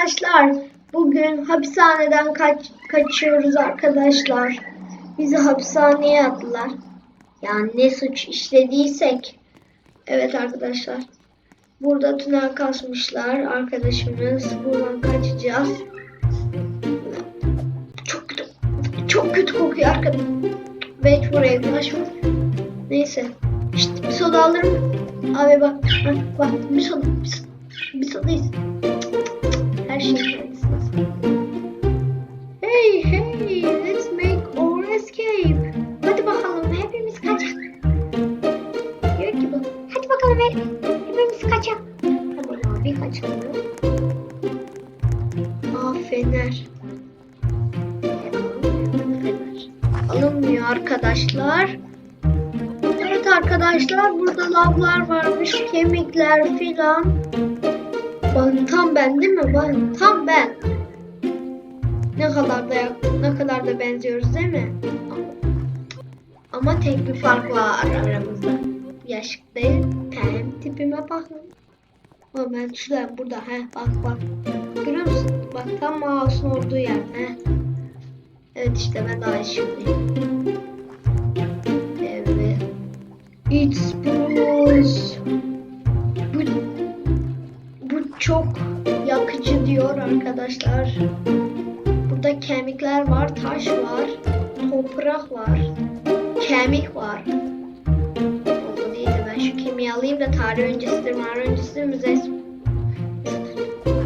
arkadaşlar. Bugün hapishaneden kaç kaçıyoruz arkadaşlar. Bizi hapishaneye attılar. Yani ne suç işlediysek. Evet arkadaşlar. Burada tünel kasmışlar. Arkadaşımız buradan kaçacağız. Çok kötü. Çok kötü kokuyor arkadaşlar. Ve buraya yaklaşma. Neyse. İşte bir soda alır mı? Abi. Bak, bak bir soda. Bir soda, bir soda kendisine. Hey hey let's make our escape. Hadi bakalım hepimiz kaçak. Diyor ki bu. Hadi bakalım hep- hepimiz kaçak. Tamam abi kaçalım. Aa. Fener. Alınmıyor arkadaşlar. Evet arkadaşlar burada lavlar varmış, kemikler filan. Bakın tam ben değil mi? Bakın tam ben. Ne kadar da ne kadar da benziyoruz değil mi? Ama tek bir fark var aramızda. Yaş değil, ten tipime bakın. Ama ben şurada burada he bak bak. Görüyor musun? Bak tam mouse'un olduğu yer he. Evet işte ben daha ışıklıyım. Evet. It's çok yakıcı diyor arkadaşlar. Burada kemikler var, taş var, toprak var, kemik var. O değildi ben şu kemiği alayım da tarih öncesidir, mağara öncesidir, müzesi.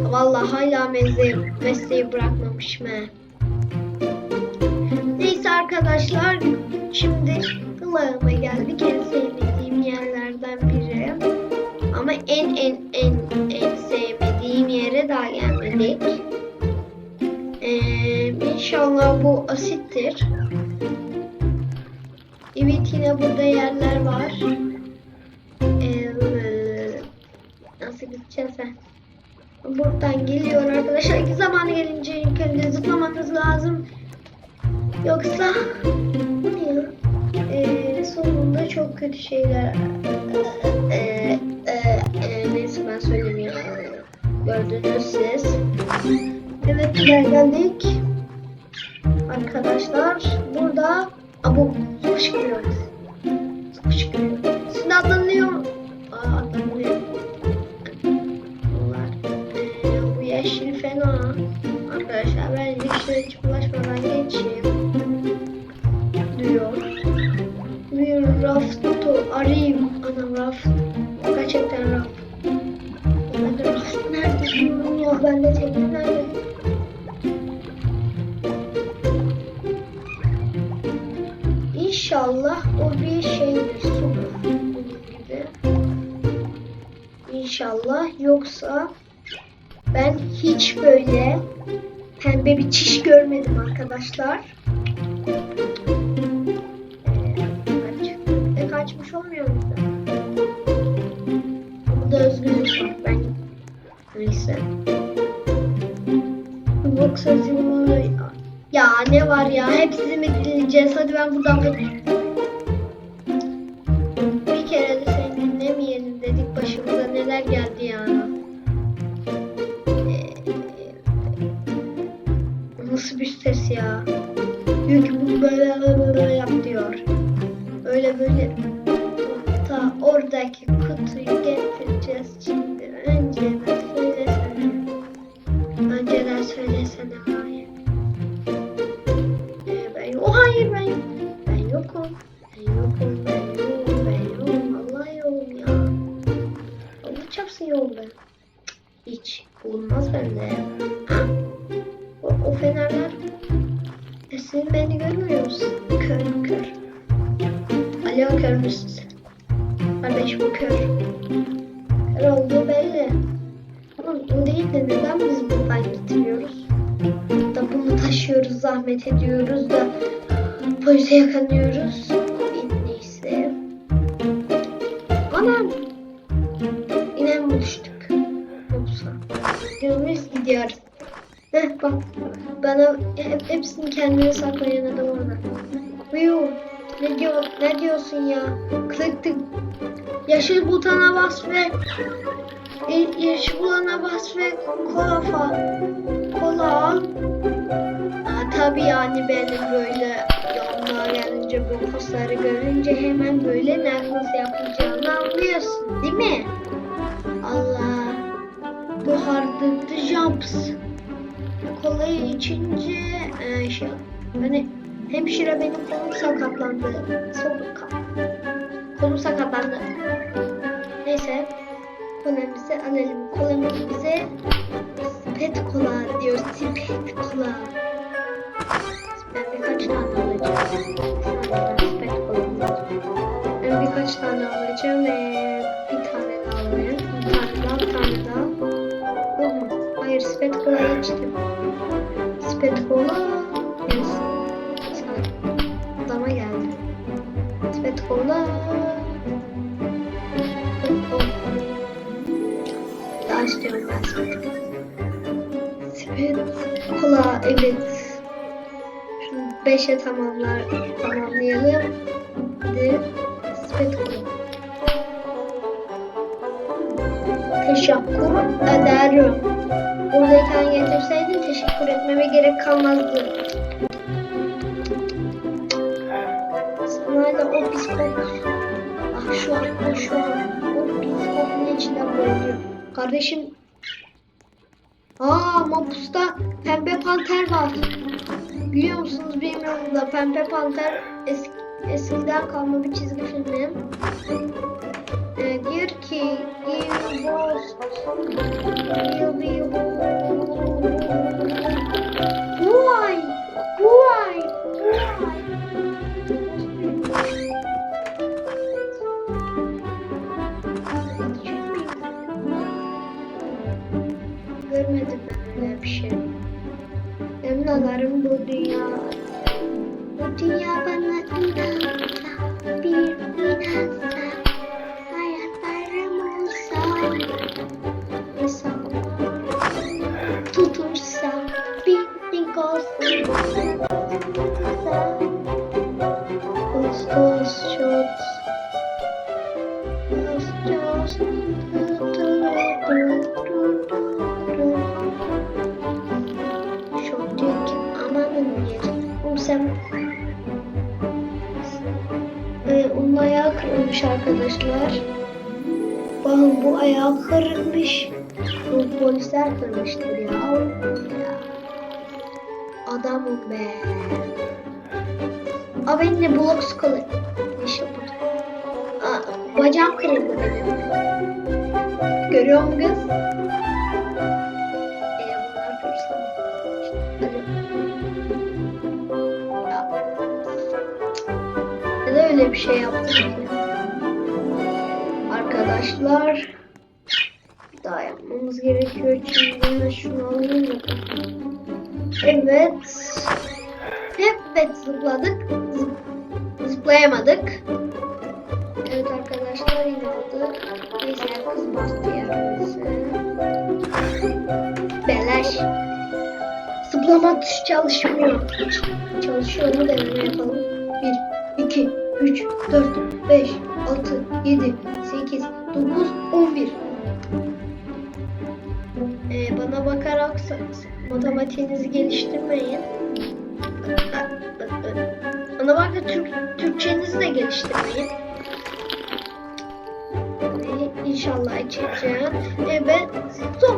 Vallahi hala mesleği, mesleği bırakmamışım he. Neyse arkadaşlar şimdi kılağıma geldik en sevmediğim yerlerden biri. Ama en en en inşallah bu asittir. Evet yine burada yerler var. Ee, nasıl gideceğiz ha? Buradan geliyor arkadaşlar. İki zamanı gelince ilk zıplamanız lazım. Yoksa bu ne ya? Ee, sonunda çok kötü şeyler ee, ee, ee, neyse ben söylemiyorum. Gördünüz siz. Evet buraya geldik. Arkadaşlar burada Aa, bu fışkırıyor. Fışkırıyor. Şimdi atlanıyor. Aa atlanıyor. Ee, bu yeşil fena. Arkadaşlar ben yeşile hiç bulaşmadan geçeyim. Diyor. Bir raftu arayayım. Ana raft. Gerçekten raft. Ben de raft nerede diyorum ya. Ben İnşallah yoksa ben hiç böyle pembe bir çiş görmedim arkadaşlar. Ee, kaç, kaçmış olmuyor mu? Burada özgürlük var ben. Neyse. Yoksa Zimmer'ı... Ya ne var ya hepsini mi dinleyeceğiz? Hadi ben buradan bir... kör. Kör olduğu belli. Ama bu değil de neden biz buradan gitmiyoruz? Da bunu taşıyoruz, zahmet ediyoruz da polise yakalıyoruz. Neyse. Anam. Mi düştük? Yoksa. Yürümüz gidiyoruz. Heh bak. Bana hep, hepsini kendine saklayan adam orada. Uyu. Ne diyor? Ne diyorsun ya? Klık tık. Yeşil butona bas ve İş bulana bas ve kola fa. Kola al. Aa, tabii yani benim böyle yanına gelince bu kasları görünce hemen böyle nasıl yapacağını anlıyorsun değil mi? Allah. Bu hard the jumps. Kolayı içince e, şey, hani hemşire benim kolum sakatlandı. Sok- kolum sakatlandı. Neyse kolamızı alalım. Kolamız bize pet kola diyor. Pet kola. Ben birkaç tane alacağım. Pet kola. Ben birkaç tane alacağım ve bir tane daha alayım. Bir tane daha, bir tane daha. Hayır, spet kola içtim. Teşekkür ederim. Buradayken getirseydin teşekkür etmeme gerek kalmazdı. Sana da o kokmuş. Ah şu an, ah şu an. O pis kokunun içinden boğuluyor. Kardeşim. Aa Mapus'ta pembe panter var. Biliyor musunuz bilmiyorum da pembe panter eski, eskiden kalma bir çizgi film. Diyor ki you lost you'll be Why? Why? Why? Ee, onun ayağı kırılmış arkadaşlar. Bakın bu ayağı kırılmış. Bu polisler kırmıştır ya. Adamım be. Aa benim de blok oldu? Aa, bacağım kırıldı benim. Görüyor musun kız? Bir şey yaptım ki? Arkadaşlar bir daha yapmamız gerekiyor. Şimdi şunu alayım. Evet. Evet zıpladık. Zıp- zıplayamadık. Evet arkadaşlar yine oldu. Neyse kız bastı yerimizi. Beleş. Zıplama çalışmıyor. Çalışıyor mu deneme yapalım. 1, 2, 3, 4, 5, 6, 7, 8, 9, 11. Ee, bana bakarak matematiğinizi geliştirmeyin. Bana bakarak Türk, Türkçenizi de geliştirmeyin. Ee, İnşallah geçeceğim. Evet, sonunda Hı,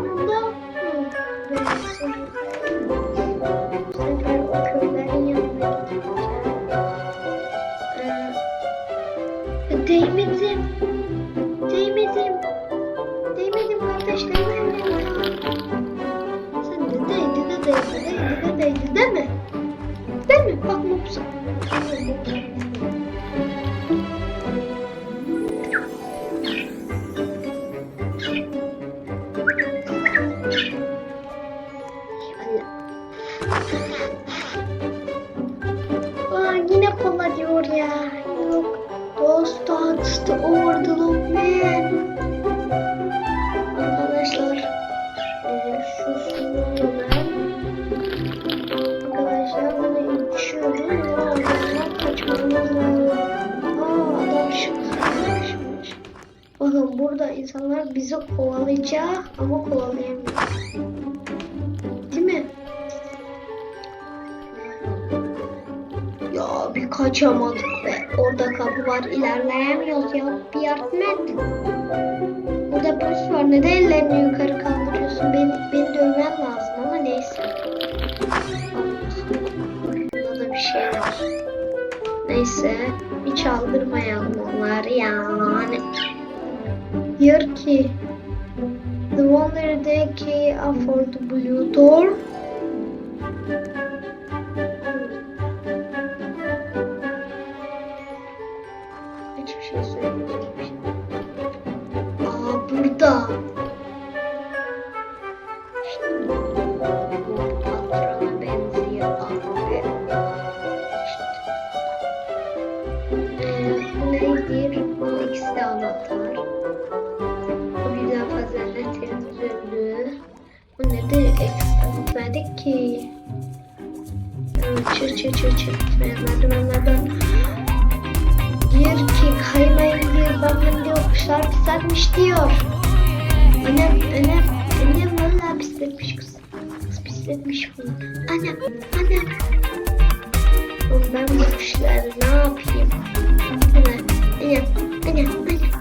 Kaçamadık be. Orada kapı var ilerleyemiyoruz ya. Bir yardım et. Burada polis var. Neden ellerini yukarı kaldırıyorsun? Beni, beni dövmen lazım ama neyse. Burada da bir şey var. Neyse. Hiç aldırmayalım onları yani. Diyor ki The wonder can afford blue door. Çır çır çır çır. Merdivenlerden Diyor ki kaymayın diyor, babam diyor kuşlar pislenmiş diyor. Annem, annem, annem valla pisletmiş kız. Kız pisletmiş bunu. Annem, annem. Oğlum ben bu kuşları ne yapayım? Annem, annem, annem, annem,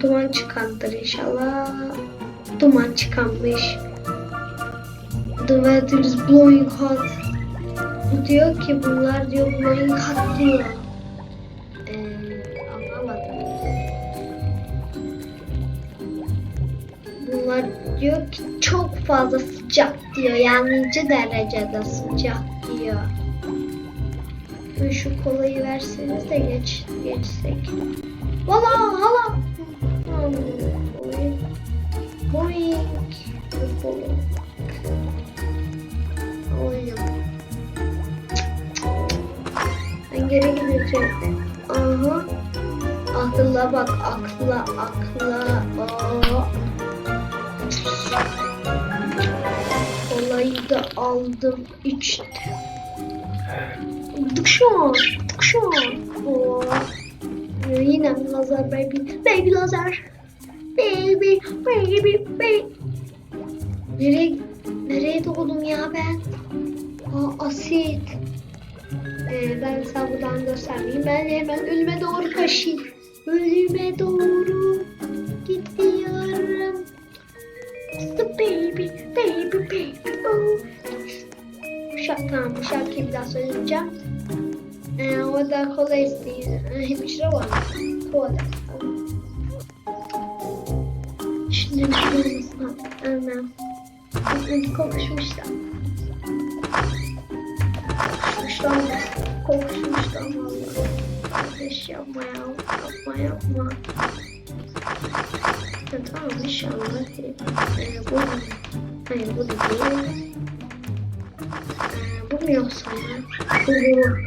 Duman çıkandır inşallah. Duman çıkanmış. The weather is blowing hot. Bu diyor ki bunlar diyor blowing hot diyor. Ee, anlamadım. Bunlar diyor ki çok fazla sıcak diyor. Yanıcı derecede sıcak diyor. Şu kolayı verseniz de geç, geçsek. Valla hala. Oyun. Ben geri gideceğim. Aha. Akla bak akla akla. Aa. Olayı da aldım işte. Dıkşon, dıkşon. Oo. Yine lazer baby, baby lazer. Baby, baby, baby. Nereye, nereye doğdum ya ben? Aa, asit. Ee, ben sana buradan göstermeyeyim. Ben hemen ölüme doğru koşayım. Ölüme doğru gidiyorum. The baby, baby, baby, oh. Şarkı, tamam bu şarkıyı bir daha söyleyeceğim. Ee, o da kola isteyin. Ee, hemşire var. Kola. Şimdi bir şey olmasın. Annem. Biz konuşmuşlar. Konuşmuşlar. Konuşmuşlar valla. Kardeş yapma ya. Yapma yapma. Ya, tamam inşallah. Ee, bu Hayır bu da değil. Ee, bu mu yoksa ya? Bu bu.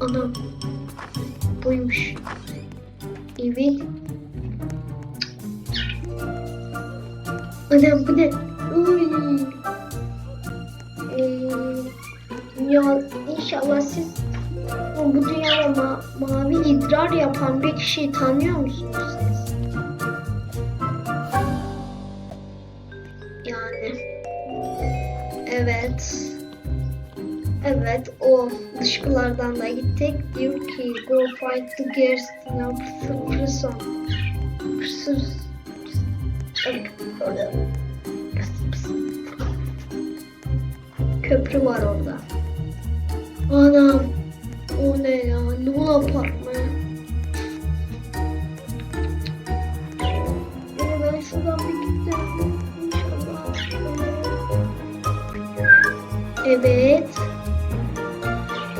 Anam. Buymuş. Evet. Anam bu ne? Uy. Ya inşallah siz bu dünyada ma mavi idrar yapan bir kişiyi tanıyor musunuz siz? Yani. Evet. Evet o dışkılardan da gittik. Diyor ki go fight the guest in a prison. Prison. Köprü var orada. Anam. O ne ya? Luna patma. Ben Evet.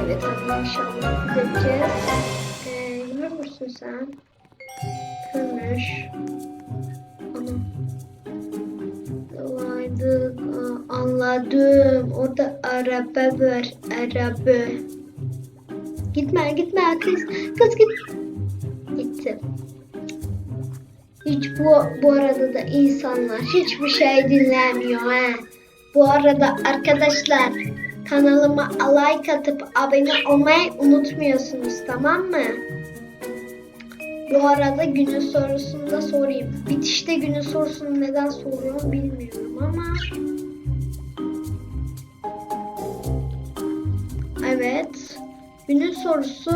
Evet abi inşallah gideceğiz. Ee, görür müsün sen? Kömür. Anladım. Orada araba var. Araba. Gitme gitme kız. Kız git. Gitti. Hiç bu, bu arada da insanlar hiçbir şey dinlemiyor ha. Bu arada arkadaşlar kanalıma like atıp abone olmayı unutmuyorsunuz tamam mı? Bu arada günün sorusunu da sorayım. Bitişte günün sorusunu neden soruyorum bilmiyorum ama. Evet. Günün sorusu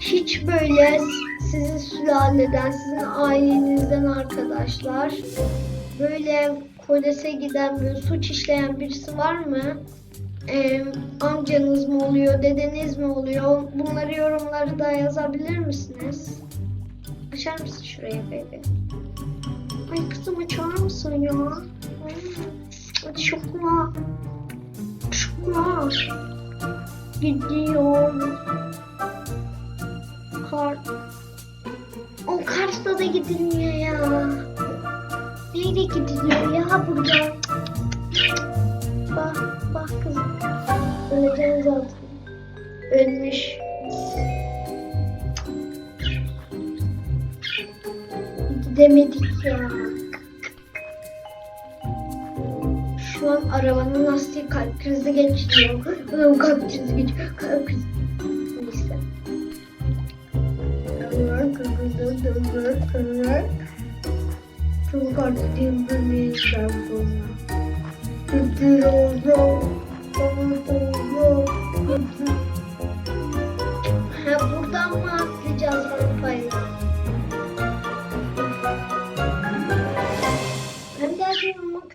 hiç böyle sizin sülaleden, sizin ailenizden arkadaşlar böyle polise giden, böyle suç işleyen birisi var mı? Ee, amcanız mı oluyor, dedeniz mi oluyor? Bunları yorumları da yazabilir misiniz? Açar mısın şuraya baby? Ay kızım açar mısın ya? Ay, Hadi şokla. Şokla. Gidiyor. Kar. O Kars'ta da gidilmiyor ya. Nereye gidiliyor ya burada? Bak, bak kızım. Öleceksin zaten. Ölmüş. Gidemedik ya. Şu an arabanın lastiği kalp krizi geçiriyor. Iı, Kalp krizi geçiyor. Kalp krizi. Neyse. Dönür, dönür, dönür, dönür. Çok artık dinlemeyeceğim bunu. Gidiyorum. Ha buradan mı atlayacağız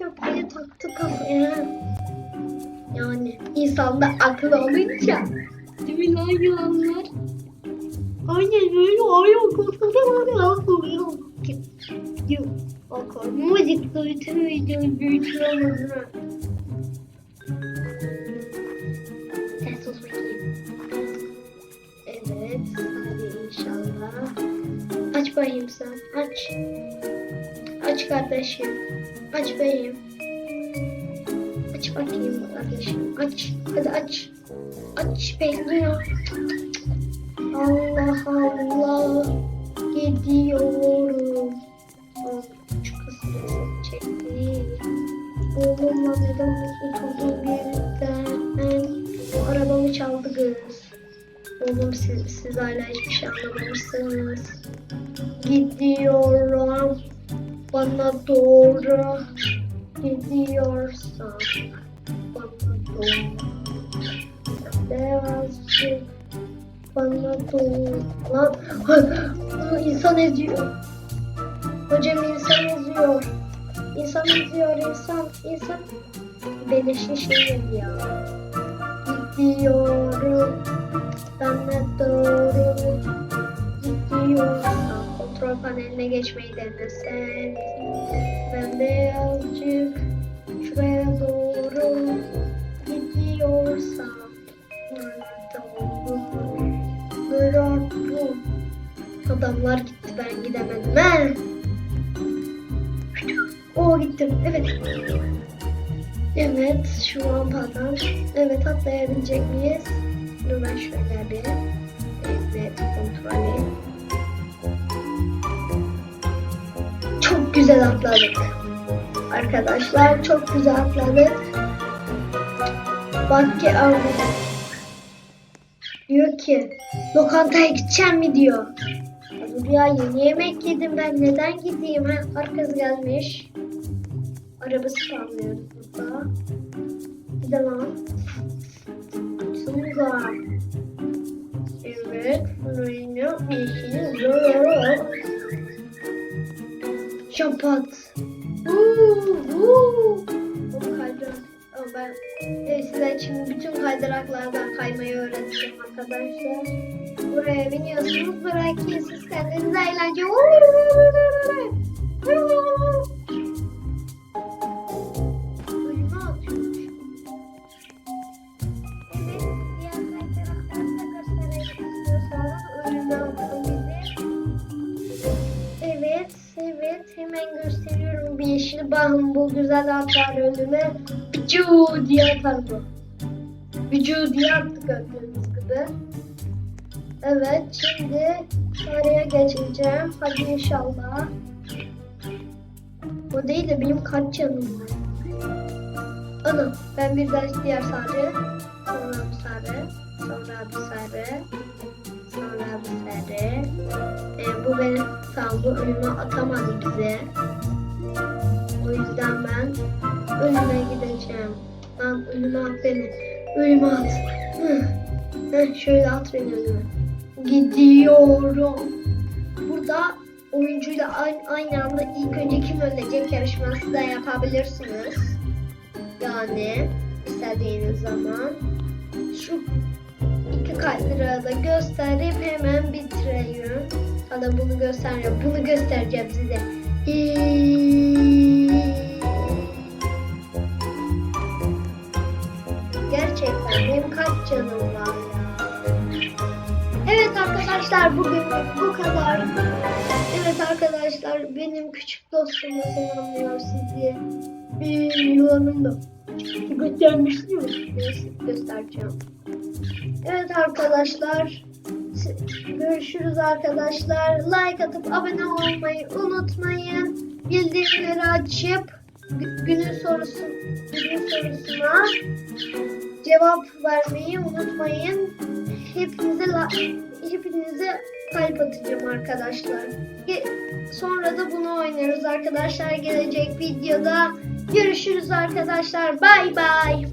ama köprüye taktı kafaya. Yani insanda akıl olunca. Değil mi lan yılanlar? Aynen öyle ayol kurtulamadı lan koyuyor. Yok. Bakar. Müzik bütün videoyu büyütüyoruz. Sen sus bakayım. Evet. Hadi inşallah. Aç bakayım sen. Aç. Aç kardeşim. Aç bakayım. Aç bakayım kardeşim. Aç. Hadi aç. Aç bekliyor. Allah Allah. Gidiyorum. Şu kısmı çekti. Oğlumla neden oturduğu bir yerden arabamı çaldı kız. Oğlum siz, siz hala hiçbir şey anlamamışsınız. Gidiyorum. Bana doğru gidiyorsan bana doğru. Birazcık bana doğru. Lan insan eziyor. Hocam insan eziyor. İnsan eziyor insan. insan. Beleşli şey ya. Gidiyorum. Bana doğru kontrol paneline geçmeyi denesen. Ben birazcık şuraya doğru gidiyorsam doğru. Adamlar gitti ben gidemedim. He. O gittim. Evet. Evet şu an pardon. Evet atlayabilecek miyiz? Dur ben şöyle bir kontrol edeyim. Atladık. Arkadaşlar çok güzel atladık. Bak ki abi. Diyor ki lokantaya gideceğim mi diyor. Ya yeni yemek yedim ben neden gideyim ha? Gelmiş. Arabası kalmıyor burada. Bir de lan. Açsınıza. Evet. Burayı yapmışsınız? Uuu. Uuu. Bunu kaydırak. Ama ben e, size şimdi bütün kaydıraklardan kaymayı öğreteceğim arkadaşlar. Buraya biniyorsunuz. Bırakıyorsunuz kendinize eğlence. Ölüme gösteriyorum. Bir yeşil bahım bu güzel atar önüme. Vücu diye atar bu. Vücu diye attı gördüğünüz gibi. Evet, şimdi oraya geçeceğim. Hadi inşallah. O değil de benim kaç canım var? Ana, ben bir de diğer sarı. Sonra bir sarı. Sonra bir sarı. Sonra bir sarı. Ee, bu beni saldı önüme atamadı bize. O yüzden ben önüme gideceğim. Lan önüme at beni. Önüme at. Heh, şöyle at beni önüme. Gidiyorum. Burada oyuncuyla aynı, aynı anda ilk önce kim ölecek yarışması da yapabilirsiniz. Yani istediğiniz zaman şu iki kaydırağı da gösterip hemen bitireyim. Sana bunu göstereceğim. Bunu göstereceğim size. Gerçekten benim kaç canım var ya. Evet arkadaşlar bugün bu kadar. Evet arkadaşlar benim küçük dostumu selamlıyor sizi. Bir yılanım da göstermiştim mi? Göstereceğim. Evet arkadaşlar. Görüşürüz arkadaşlar. Like atıp abone olmayı unutmayın. Bildirimleri açıp gü- günün sorusu günün sorusuna cevap vermeyi unutmayın. Hepinize la- hepinize kalp atacağım arkadaşlar. Sonra da bunu oynarız arkadaşlar gelecek videoda. Görüşürüz arkadaşlar. Bay bay.